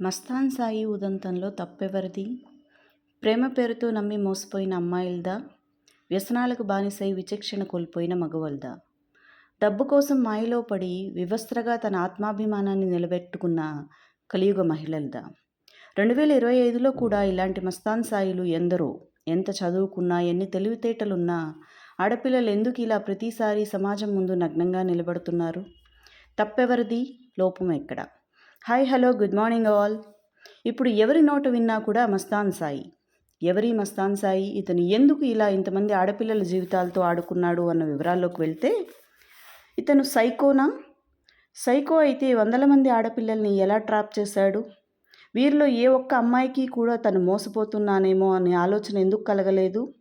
మస్తాన్ సాయి ఉదంతంలో తప్పెవరిది? ప్రేమ పేరుతో నమ్మి మోసపోయిన అమ్మాయిలదా? వ్యసనాలకు బానిసై విచక్షణ కోల్పోయిన మగవాళ్ళదా? డబ్బు కోసం మాయలో పడి వివస్త్రగా తన ఆత్మాభిమానాన్ని నిలబెట్టుకున్న కలియుగ మహిళలదా? రెండు వేల ఇరవై ఐదులో కూడా ఇలాంటి మస్తాన్ సాయిలు ఎందరో ఎంత చదువుకున్నా ఎన్ని తెలివితేటలున్నా ఆడపిల్లలు ఎందుకు ఇలా ప్రతిసారి సమాజం ముందు నగ్నంగా నిలబడుతున్నారు? తప్పెవరిది? లోపం ఎక్కడ? Hi hello good morning all. ఇప్పుడు ఎవరి నోట విన్నా కూడా మస్తాన్ సాయి. ఎవరి మస్తాన్ సాయి? ఇతను ఎందుకు ఇలా ఇంతమంది ఆడపిల్లల జీవితాలతో ఆడుకున్నాడు అన్న వివరాల్లోకి వెళ్తే ఇతను సైకోనా? సైకో అయితే వందల మంది ఆడపిల్లల్ని ఎలా ట్రాప్ చేశాడు? వీరిలో ఏ ఒక్క అమ్మాయికి కూడా తను మోసపోతున్నానేమో అనే ఆలోచన ఎందుకు కలగలేదు?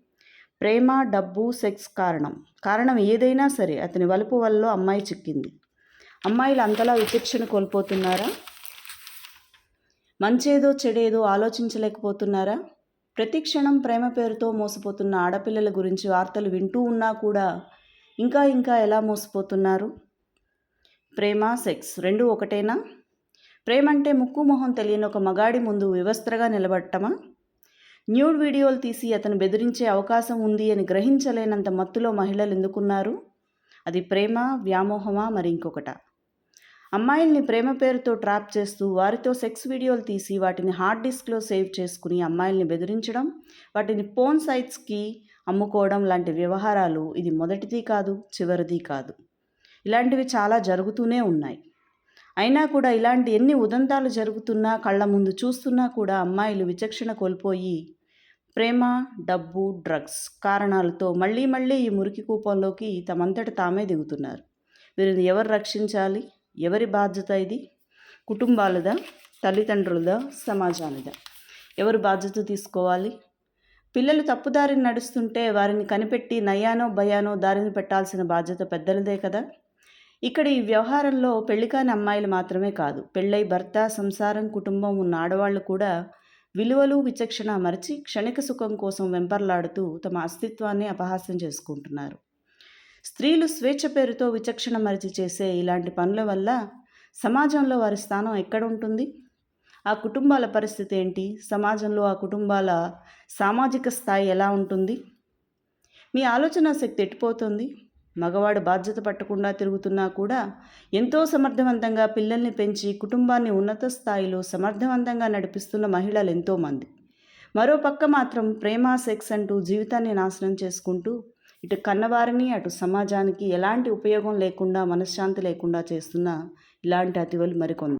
ప్రేమ డబ్బు సెక్స్ కారణం. కారణం ఏదైనా సరే అతని వలుపు వల్ల అమ్మాయి చిక్కింది. అమ్మాయిలు అంతలా విచక్షణ కోల్పోతున్నారా? మంచేదో చెడేదో ఆలోచించలేకపోతున్నారా? ప్రతి క్షణం ప్రేమ పేరుతో మోసపోతున్న ఆడపిల్లల గురించి వార్తలు వింటూ ఉన్నా కూడా ఇంకా ఇంకా ఎలా మోసపోతున్నారు? ప్రేమ సెక్స్ రెండు ఒకటేనా? ప్రేమ అంటే ముక్కు మొహం తెలియని ఒక మగాడి ముందు వివస్త్రగా నిలబడటమా? న్యూడ్ వీడియోలు తీసి అతను బెదిరించే అవకాశం ఉంది అని గ్రహించలేనంత మత్తులో మహిళలు ఎందుకున్నారు? అది ప్రేమ వ్యామోహమా మరి ఇంకొకటా? అమ్మాయిల్ని ప్రేమ పేరుతో ట్రాప్ చేస్తూ వారితో సెక్స్ వీడియోలు తీసి వాటిని హార్డ్ డిస్క్లో సేవ్ చేసుకుని అమ్మాయిల్ని బెదిరించడం వాటిని ఫోన్ సైట్స్కి అమ్ముకోవడం లాంటి వ్యవహారాలు ఇది మొదటిది కాదు చివరిది కాదు. ఇలాంటివి చాలా జరుగుతూనే ఉన్నాయి. అయినా కూడా ఇలాంటి ఎన్ని ఉదంతాలు జరుగుతున్నా కళ్ళ ముందు చూస్తున్నా కూడా అమ్మాయిలు విచక్షణ కోల్పోయి ప్రేమ డబ్బు డ్రగ్స్ కారణాలతో మళ్ళీ మళ్ళీ ఈ మురికి కూపంలోకి తమంతట తామే దిగుతున్నారు. వీరిని ఎవరు రక్షించాలి? ఎవరి బాధ్యత ఇది? కుటుంబాలదా? తల్లిదండ్రులదా? సమాజానిదా? ఎవరు బాధ్యత తీసుకోవాలి? పిల్లలు తప్పుదారిని నడుస్తుంటే వారిని కనిపెట్టి నయ్యానో భయానో దారిని పెట్టాల్సిన బాధ్యత పెద్దలదే కదా? ఇక్కడ ఈ వ్యవహారంలో పెళ్ళికాని అమ్మాయిలు మాత్రమే కాదు పెళ్ళై భర్త సంసారం కుటుంబం ఉన్న ఆడవాళ్ళు కూడా విలువలు విచక్షణ మరిచి క్షణిక సుఖం కోసం వెంపర్లాడుతూ తమ అస్తిత్వాన్ని అపహాస్యం చేసుకుంటున్నారు. స్త్రీలు స్వేచ్ఛ పేరుతో విచక్షణ మరిచి చేసే ఇలాంటి పనుల వల్ల సమాజంలో వారి స్థానం ఎక్కడ ఉంటుంది ఆ కుటుంబాల పరిస్థితి ఏంటి? సమాజంలో ఆ కుటుంబాల సామాజిక స్థాయి ఎలా ఉంటుంది? మీ ఆలోచన శక్తి ఎట్టిపోతుంది? మగవాడు బాధ్యత పట్టకుండా తిరుగుతున్నా కూడా ఎంతో సమర్థవంతంగా పిల్లల్ని పెంచి కుటుంబాన్ని ఉన్నత స్థాయిలో సమర్థవంతంగా నడిపిస్తున్న మహిళలు ఎంతోమంది. మరో పక్క మాత్రం ప్రేమ సెక్స్ అంటూ జీవితాన్ని నాశనం చేసుకుంటూ ఇటు కన్నవారిని అటు సమాజానికి ఎలాంటి ఉపయోగం లేకుండా మనశ్శాంతి లేకుండా చేస్తున్న ఇలాంటి అతివలు మరికొంది